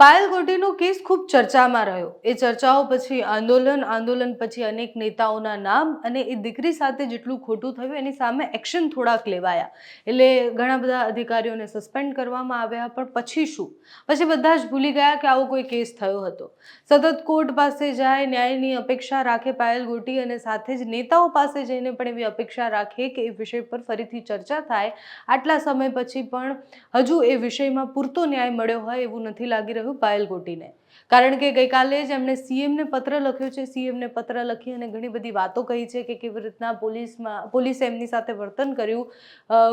Payal ગોટીનો case ખૂબ ચર્ચામાં રહ્યો. એ ચર્ચાઓ પછી આંદોલન આંદોલન પછી અનેક નેતાઓના નામ અને એ દીકરી સાથે જેટલું ખોટું થયું એની સામે એક્શન થોડાક લેવાયા. એટલે ઘણા બધા અધિકારીઓને સસ્પેન્ડ કરવામાં આવ્યા, પણ પછી શું? પછી બધા જ ભૂલી ગયા કે આવો કોઈ કેસ થયો હતો. સતત કોર્ટ પાસે જાય, ન્યાયની અપેક્ષા રાખે પાયલ ગોટી અને સાથે જ નેતાઓ પાસે જઈને પણ એવી અપેક્ષા રાખે કે એ વિષય પર ફરીથી ચર્ચા થાય. આટલા સમય પછી પણ હજુ એ વિષયમાં પૂરતો ન્યાય મળ્યો હોય એવું નથી લાગી રહ્યું. પાયલ ગોટીને. કારણ કે ગઈકાલે જ એમણે સીએમને પત્ર લખ્યો છે. સીએમને પત્ર લખી અને ઘણી બધી વાતો કહી છે કે કેવી રીતના પોલીસમાં, પોલીસે એમની સાથે વર્તન કર્યું.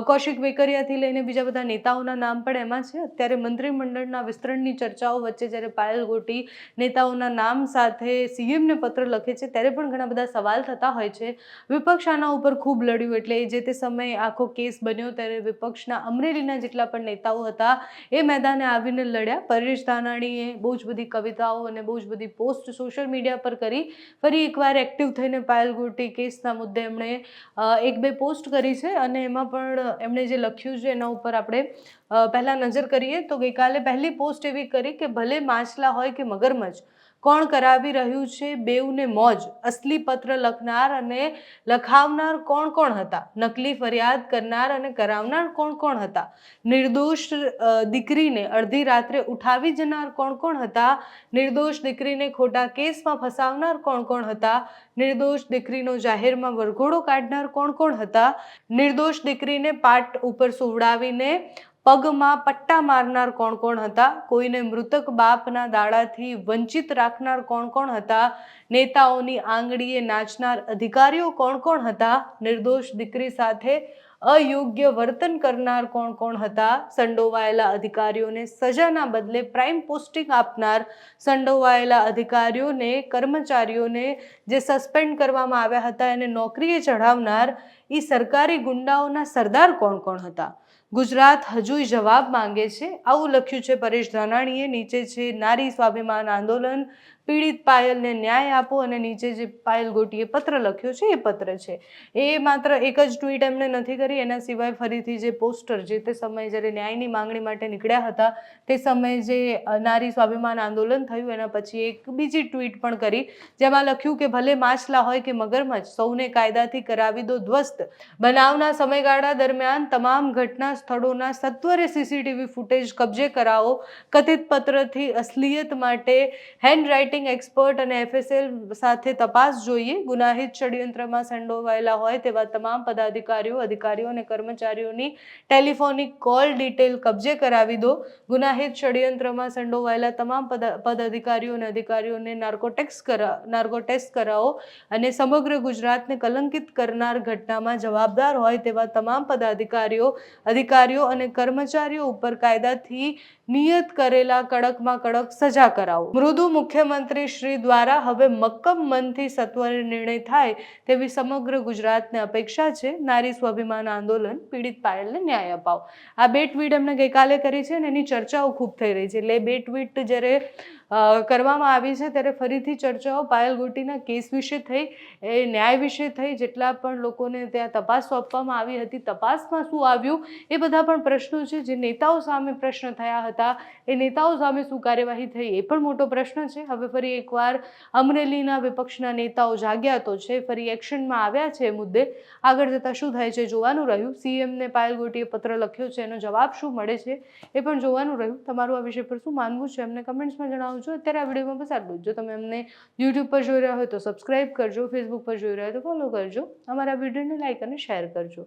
કૌશિક વેકરિયાથી લઈને બીજા બધા નેતાઓના નામ પણ એમાં છે. અત્યારે મંત્રીમંડળના વિસ્તરણની ચર્ચાઓ વચ્ચે જ્યારે પાયલ ગોટી નેતાઓના નામ સાથે સીએમને પત્ર લખે છે, ત્યારે પણ ઘણા બધા સવાલ થતા હોય છે. વિપક્ષ આના ઉપર ખૂબ લડ્યું એટલે જે તે સમયે આખો કેસ બન્યો ત્યારે વિપક્ષના અમરેલીના જેટલા પણ નેતાઓ હતા એ મેદાને આવીને લડ્યા. પરેશ ધાનાણીએ બહુ જ બધી કવિતાઓ અને બહુ જ બધી પોસ્ટ સોશિયલ મીડિયા પર કરી ફરી એકવાર એક્ટિવ થઈને પાયલ ગોટી કેસના મુદ્દે એમણે એક બે પોસ્ટ કરી છે અને એમાં પણ એમણે જે લખ્યું છે એના ઉપર આપણે પહેલાં નજર કરીએ તો ગઈકાલે પહેલી પોસ્ટ એવી કરી કે ભલે માછલા હોય કે મગરમચ્છ કોણ કરાવી રહ્યું છે? બેઉને મોજ. અસલી પત્ર લખનાર અને લખાવનાર કોણ કોણ હતા? નકલી ફરિયાદ કરનાર અને કરાવનાર કોણ કોણ હતા? નિર્દોષ દીકરીને અડધી રાત્રે ઉઠાવી જનાર કોણ કોણ હતા? નિર્દોષ દીકરીને ખોટા કેસમાં ફસાવનાર કોણ કોણ હતા? નિર્દોષ દીકરીનો જાહેરમાં વરઘોડો કાઢનાર કોણ કોણ હતા? નિર્દોષ દીકરીને પાટ ઉપર સુવડાવીને પગમાં પટ્ટા મારનાર કોણ કોણ હતા? કોઈને મૃતક બાપના દાડાથી વંચિત રાખનાર કોણ કોણ હતા? નેતાઓની આંગળીએ નાચનાર અધિકારીઓ કોણ કોણ હતા? નિર્દોષ દીકરી સાથે અયોગ્ય વર્તન કરનાર કોણ કોણ હતા? સંડોવાયેલા અધિકારીઓને સજાના બદલે પ્રાઇમ પોસ્ટિંગ આપનાર સંડોવાયેલા અધિકારીઓને, કર્મચારીઓને જે સસ્પેન્ડ કરવામાં આવ્યા હતા એને નોકરીએ ચઢાવનાર એ સરકારી ગુંડાઓના સરદાર કોણ કોણ હતા? ગુજરાત હજુય જવાબ માંગે છે. આવું લખ્યું છે પરેશ ધાનાણીએ. નીચે છે, નારી સ્વાભિમાન આંદોલન, પીડિત પાયલને ન્યાય આપો અને નીચે જે પાયલ ગોટીએ પત્ર લખ્યો છે, એ પત્ર છે. એ માત્ર એક જ ટ્વીટ એમણે નથી કરી. એના સિવાય ફરીથી જે પોસ્ટર જે તે સમયે જ્યારે ન્યાયની માંગણી માટે નીકળ્યા હતા, તે સમયે જે નારી સ્વાભિમાન આંદોલન થયું, એના પછી એક બીજી ટ્વીટ પણ કરી, જેમાં લખ્યું કે, ભલે માછલા હોય કે મગરમચ્છ, સૌને કાયદાથી કરાવી દો, ધ્વસ્ત બનાવના સમયગાળા દરમિયાન તમામ ઘટના સ્થળોના સત્વરે સીસીટીવી ફૂટેજ કબજે કરાવો. કથિત પત્રથી અસલિયત માટે હેન્ડરાઇટિંગ એક્સપર્ટ અને એફએસએલ સાથે તપાસ જોઈએ. ગુનાહિત ષડયંત્રમાં સંડોવાયેલા હોય તેવા તમામ પદાધિકારીઓ, અધિકારીઓ અને કર્મચારીઓની ટેલિફોનિક કોલ ડિટેલ કબજે કરાવી દો. ગુનાહિત ષડયંત્રમાં સંડોવાયેલા તમામ પદ અધિકારીઓ અને અધિકારીઓને નાર્કોટેક્સ કરા નાર્કોટેસ્ટ કરાવો અને સમગ્ર ગુજરાતને કલંકિત કરનાર ઘટનામાં જવાબદાર હોય તેવા તમામ પદાધિકારીઓ અધિકારીઓ અને કર્મચારીઓ ઉપર કાયદાથી નિયત કરેલા કડકમાં કડક સજા કરાવો. મૃદુ મુખ્યમંત્રી શ્રી દ્વારા હવે મક્કમ મનથી સત્વરે નિર્ણય થાય તેવી સમગ્ર ગુજરાતને અપેક્ષા છે. નારી સ્વાભિમાન આંદોલન પીડિત પાયલને ન્યાય અપાવો. આ બે ટ્વીટ એમણે ગઈકાલે કરી છે અને એની ચર્ચાઓ ખૂબ થઈ રહી છે. એટલે બે ટ્વીટ જ્યારે કરવામાં આવી છે ત્યારે ફરીથી ચર્ચાઓ પાયલ ગોટીના કેસ વિશે થઈ, એ ન્યાય વિશે થઈ. જેટલા પણ લોકોને ત્યાં તપાસ સોંપવામાં આવી હતી, તપાસમાં શું આવ્યું, એ બધા પણ પ્રશ્નો છે. જે નેતાઓ સામે પ્રશ્ન થયા હતા એ નેતાઓ સામે શું કાર્યવાહી થઈ એ પણ મોટો પ્રશ્ન છે. હવે ફરી એકવાર અમરેલીના વિપક્ષના નેતાઓ જાગ્યા તો છે, ફરી એક્શનમાં આવ્યા છે મુદ્દે. આગળ જતાં શું થાય છે જોવાનું રહ્યું. સીએમને પાયલ ગોટીએ પત્ર લખ્યો છે, એનો જવાબ શું મળે છે એ પણ જોવાનું રહ્યું. તમારું આ વિષય પર શું માનવું છે અમને કમેન્ટ્સમાં જણાવજો. અત્યારે આ વિડીયોમાં બસ આટલું જ. તમે અમને યુટ્યુબ પર જોઈ રહ્યા હોય તો સબસ્ક્રાઇબ કરજો, ફેસબુક પર જોઈ રહ્યા હોય તો ફોલો કરજો. અમારા વિડીયોને લાઇક અને શેર કરજો.